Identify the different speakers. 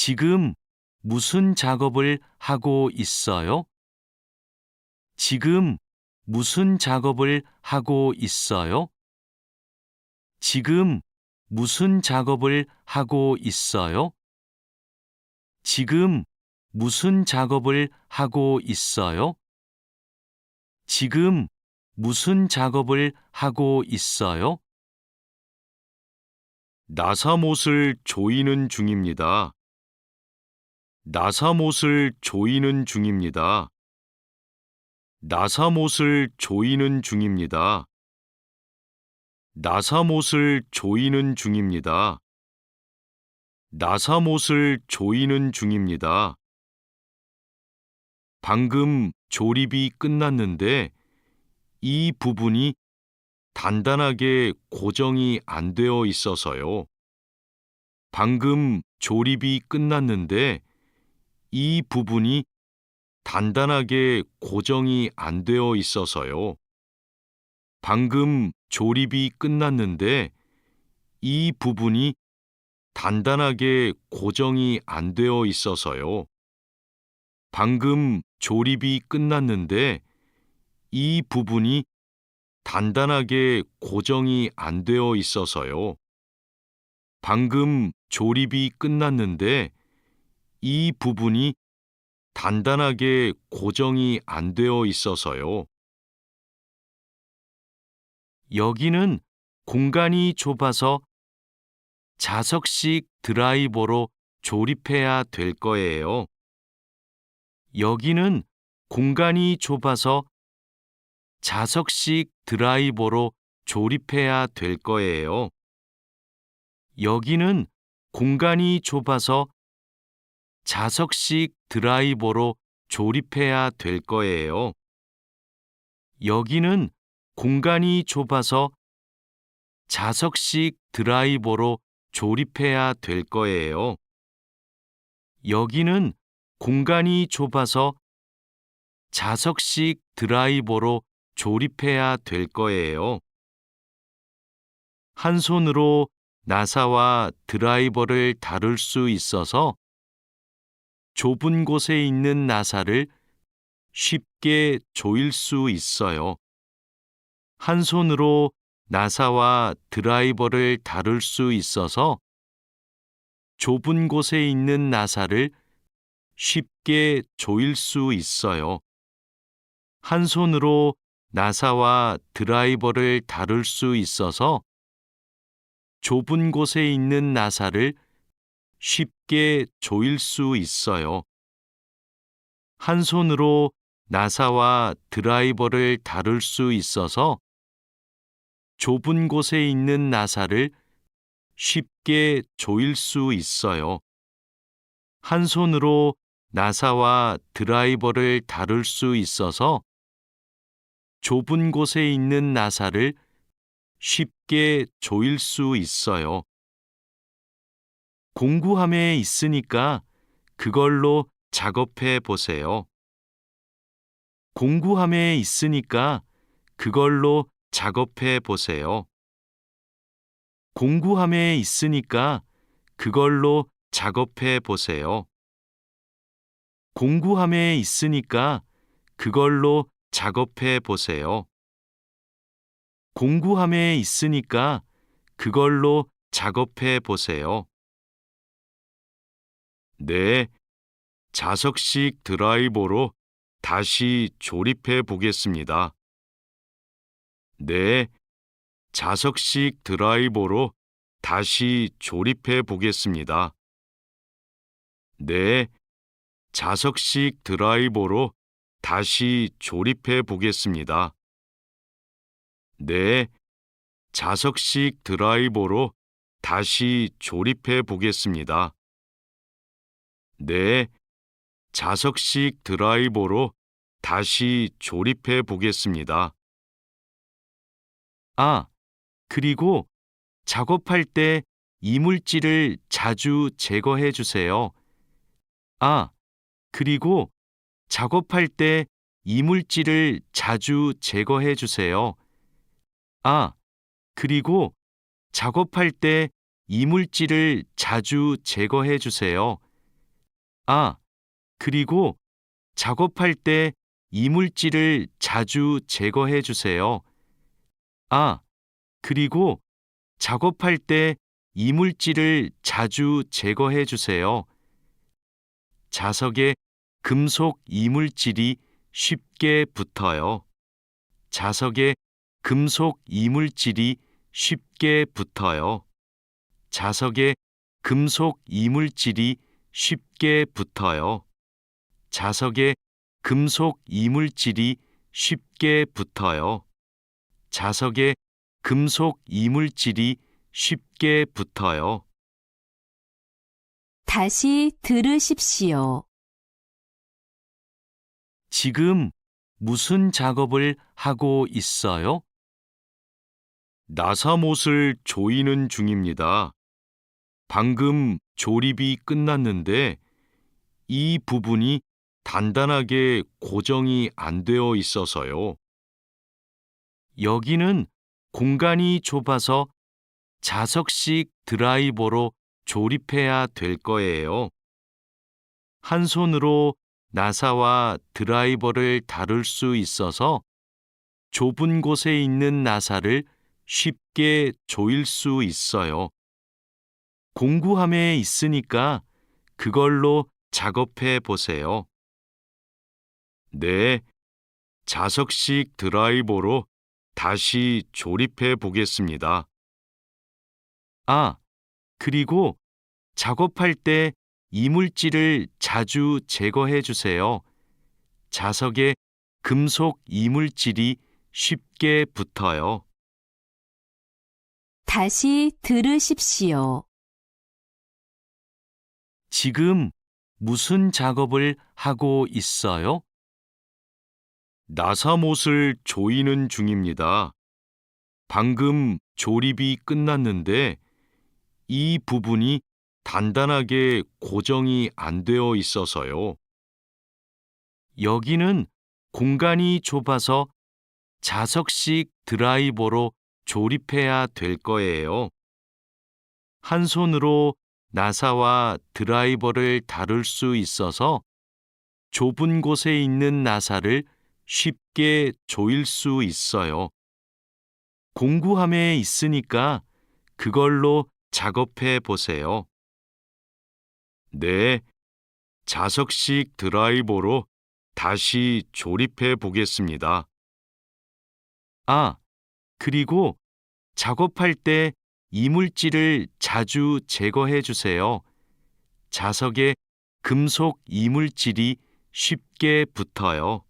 Speaker 1: 지금 무슨 작업을 하고 있어요? 지금 무슨 작업을 하고 있어요? 지금 무슨 작업을 하고 있어요? 지금 무슨 작업을 하고 있어요? 지금 무슨 작업을 하고 있어요? 나사못을 조이는 중입니다. 나사못을 조이는 중입니다. 나사못을 조이는 중입니다. 나사못을 조이는 중입니다. 나사못을 조이는 중입니다. 방금 조립이 끝났는데 이 부분이 단단하게 고정이 안 되어 있어서요. 방금 조립이 끝났는데 이 부분이 단단하게 고정이 안 되어 있어서요. 방금 조립이 끝났는데 이 부분이 단단하게 고정이 안 되어 있어서요. 방금 조립이 끝났는데 이 부분이 단단하게 고정이 안 되어 있어서요. 방금 조립이 끝났는데 이 부분이 단단하게 고정이 안 되어 있어서요. 여기는 공간이 좁아서 자석식 드라이버로 조립해야 될 거예요. 여기는 공간이 좁아서 자석식 드라이버로 조립해야 될 거예요. 여기는 공간이 좁아서 자석식 드라이버로 조립해야 될 거예요. 여기는 공간이 좁아서 자석식 드라이버로 조립해야 될 거예요. 여기는 공간이 좁아서 자석식 드라이버로 조립해야 될 거예요. 한 손으로 나사와 드라이버를 다룰 수 있어서 좁은 곳에 있는 나사를 쉽게 조일 수 있어요. 한 손으로 나사와 드라이버를 다룰 수 있어서 좁은 곳에 있는 나사를 쉽게 조일 수 있어요. 한 손으로 나사와 드라이버를 다룰 수 있어서 좁은 곳에 있는 나사를 쉽게 조일 수 있어요. 한 손으로 나사와 드라이버를 다룰 수 있어서 좁은 곳에 있는 나사를 쉽게 조일 수 있어요. 한 손으로 나사와 드라이버를 다룰 수 있어서 좁은 곳에 있는 나사를 쉽게 조일 수 있어요. 공구함에 있으니까 그걸로 작업해 보세요. 공구함에 있으니까 그걸로 작업해 보세요. 공구함에 있으니까 그걸로 작업해 보세요. 공구함에 있으니까 그걸로 작업해 보세요. 공구함에 있으니까 그걸로 작업해 보세요. 네, 자석식 드라이버로 다시 조립해 보겠습니다. 네, 자석식 드라이버로 다시 조립해 보겠습니다. 네, 자석식 드라이버로 다시 조립해 보겠습니다. 네, 자석식 드라이버로 다시 조립해 보겠습니다. 네, 자석식 드라이버로 다시 조립해 보겠습니다. 아, 그리고 작업할 때 이물질을 자주 제거해 주세요. 아, 그리고 작업할 때 이물질을 자주 제거해 주세요. 아, 그리고 작업할 때 이물질을 자주 제거해 주세요. 아, 그리고 작업할 때 이물질을 자주 제거해 주세요. 아, 그리고 작업할 때 이물질을 자주 제거해 주세요. 자석에 금속 이물질이 쉽게 붙어요. 자석에 금속 이물질이 쉽게 붙어요. 자석에 금속 이물질이 쉽게 붙어요. 자석에 금속 이물질이 쉽게 붙어요. 자석에 금속 이물질이 쉽게 붙어요.
Speaker 2: 다시 들으십시오.
Speaker 1: 지금 무슨 작업을 하고 있어요? 나사못을 조이는 중입니다. 방금 조립이 끝났는데 이 부분이 단단하게 고정이 안 되어 있어서요. 여기는 공간이 좁아서 자석식 드라이버로 조립해야 될 거예요. 한 손으로 나사와 드라이버를 다룰 수 있어서 좁은 곳에 있는 나사를 쉽게 조일 수 있어요. 공구함에 있으니까 그걸로 작업해 보세요. 네, 자석식 드라이버로 다시 조립해 보겠습니다. 아, 그리고 작업할 때 이물질을 자주 제거해 주세요. 자석에 금속 이물질이 쉽게 붙어요.
Speaker 2: 다시 들으십시오.
Speaker 1: 지금 무슨 작업을 하고 있어요? 나사못을 조이는 중입니다. 방금 조립이 끝났는데 이 부분이 단단하게 고정이 안 되어 있어서요. 여기는 공간이 좁아서 자석식 드라이버로 조립해야 될 거예요. 한 손으로 나사와 드라이버를 다룰 수 있어서 좁은 곳에 있는 나사를 쉽게 조일 수 있어요. 공구함에 있으니까 그걸로 작업해 보세요. 네, 자석식 드라이버로 다시 조립해 보겠습니다. 아, 그리고 작업할 때 이물질을 자주 제거해 주세요. 자석에 금속 이물질이 쉽게 붙어요.